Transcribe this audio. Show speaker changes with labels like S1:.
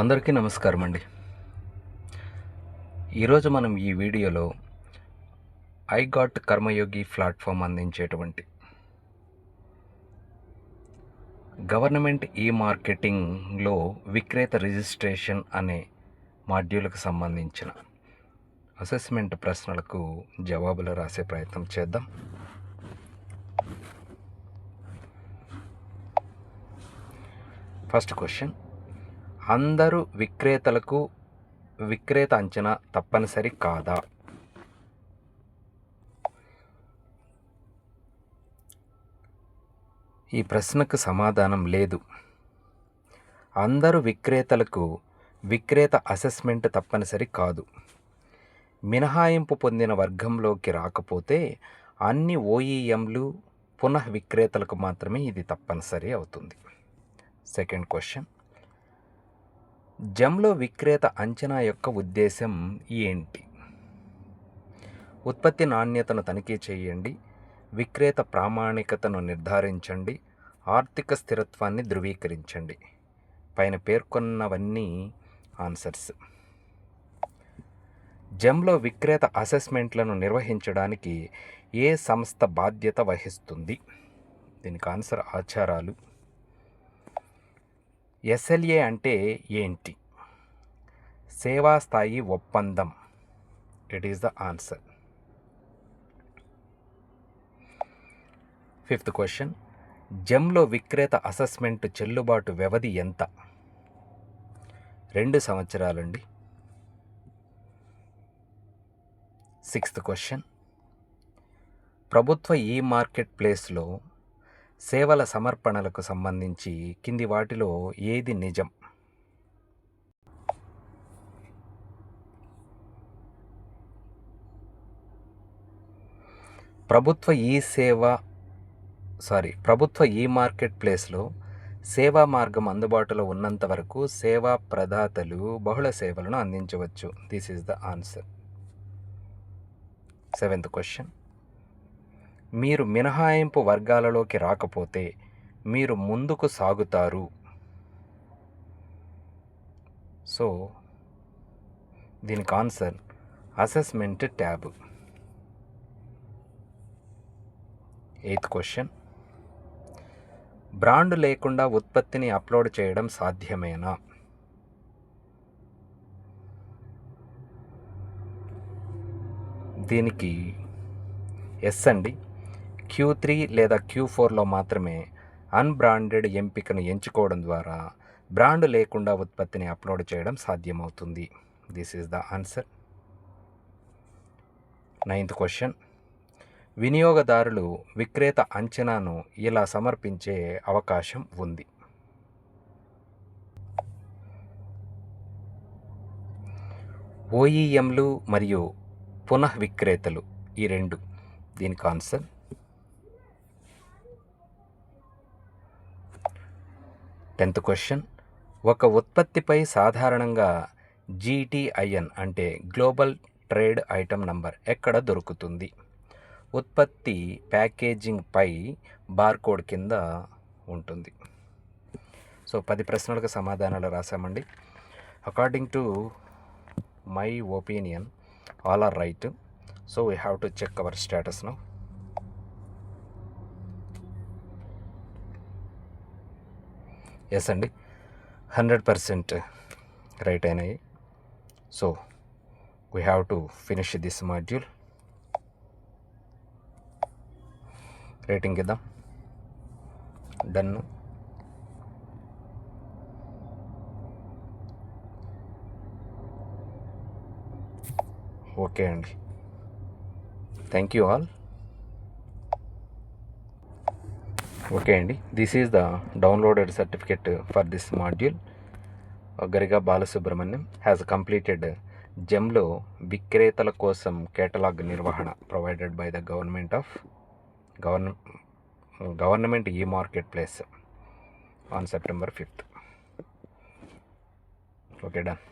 S1: అందరికీ నమస్కారం అండి ఈరోజు మనం ఈ వీడియోలో ఐ గాట్ కర్మయోగి ప్లాట్ఫామ్ అందించేటువంటి గవర్నమెంట్ ఈ మార్కెటింగ్లో విక్రేత రిజిస్ట్రేషన్ అనే మాడ్యూల్కి సంబంధించిన అసెస్మెంట్ ప్రశ్నలకు జవాబులు రాసే ప్రయత్నం చేద్దాం. First question. అందరూ విక్రేతలకు విక్రేత అంచనా తప్పనిసరి కాదా? ఈ ప్రశ్నకు సమాధానం లేదు. అందరూ విక్రేతలకు విక్రేత అసెస్మెంట్ తప్పనిసరి కాదు. మినహాయింపు పొందిన వర్గంలోకి రాకపోతే అన్ని ఓఈఎంలు పునః విక్రేతలకు మాత్రమే ఇది తప్పనిసరి అవుతుంది. Second question. జమ్లో విక్రేత అంచనా యొక్క ఉద్దేశం ఏంటి? ఉత్పత్తి నాణ్యతను తనిఖీ చేయండి. విక్రేత ప్రామాణికతను నిర్ధారించండి. ఆర్థిక స్థిరత్వాన్ని ధృవీకరించండి. పైన పేర్కొన్నవన్నీ ఆన్సర్స్. జమ్లో విక్రేత అసెస్మెంట్లను నిర్వహించడానికి ఏ సంస్థ బాధ్యత వహిస్తుంది? దీనికి ఆన్సర్ ఆచారాలు. ఎస్ఎల్ఏ అంటే ఏంటి? సేవా స్థాయి ఒప్పందం. It is the answer fifth question జమ్లో విక్రేత అసెస్మెంట్ చెల్లుబాటు వ్యవధి ఎంత? రెండు సంవత్సరాలండి. సిక్స్త్ క్వశ్చన్ ప్రభుత్వ ఈ మార్కెట్ ప్లేస్లో సేవల సమర్పణలకు సంబంధించి కింది వాటిలో ఏది నిజం? ప్రభుత్వ ఈ సేవ సారీ ప్రభుత్వ ఈ మార్కెట్ ప్లేస్లో సేవా మార్గం అందుబాటులో ఉన్నంత వరకు సేవా ప్రదాతలు బహుళ సేవలను అందించవచ్చు. This is the answer seventh question మీరు మినహాయింపు వర్గాలలోకి రాకపోతే మీరు ముందుకు సాగుతారు. సో దీనికి answer assessment tab. Eighth question. Brand లేకుండా ఉత్పత్తిని అప్లోడ్ చేయడం సాధ్యమేనా? దీనికి ఎస్ అండి. క్యూ త్రీ లేదా క్యూ ఫోర్లో మాత్రమే అన్బ్రాండెడ్ ఎంపికను ఎంచుకోవడం ద్వారా బ్రాండ్ లేకుండా ఉత్పత్తిని అప్లోడ్ చేయడం సాధ్యమవుతుంది. This is the answer ninth question వినియోగదారులు విక్రేత అంచనాను ఇలా సమర్పించే అవకాశం ఉంది. ఓఈఎంలు మరియు పునః విక్రేతలు ఈ రెండు. దీనికి ఆన్సర్ టెన్త్ క్వశ్చన్. ఒక ఉత్పత్తిపై సాధారణంగా జీటీఐఎన్ అంటే గ్లోబల్ ట్రేడ్ ఐటమ్ నంబర్ ఎక్కడ దొరుకుతుంది? ఉత్పత్తి ప్యాకేజింగ్ పై బార్కోడ్ కింద ఉంటుంది. సో పది ప్రశ్నలకు సమాధానాలు రాసామండి according to my opinion all are right so we have to check our స్టేటస్ను ఎస్ అండి. హండ్రెడ్ పర్సెంట్ రైట్ అయినాయి. So we have to finish this module rating ఇద్దాం. డన్ ఓకే అండి. థ్యాంక్ యూ ఆల్ ఓకే అండి. This is the downloaded certificate for this module Gariga Balasubrahmanyam has completed జెమ్లో విక్రేతల కోసం catalogue నిర్వహణ provided by the government of govern government e marketplace on September fifth okay done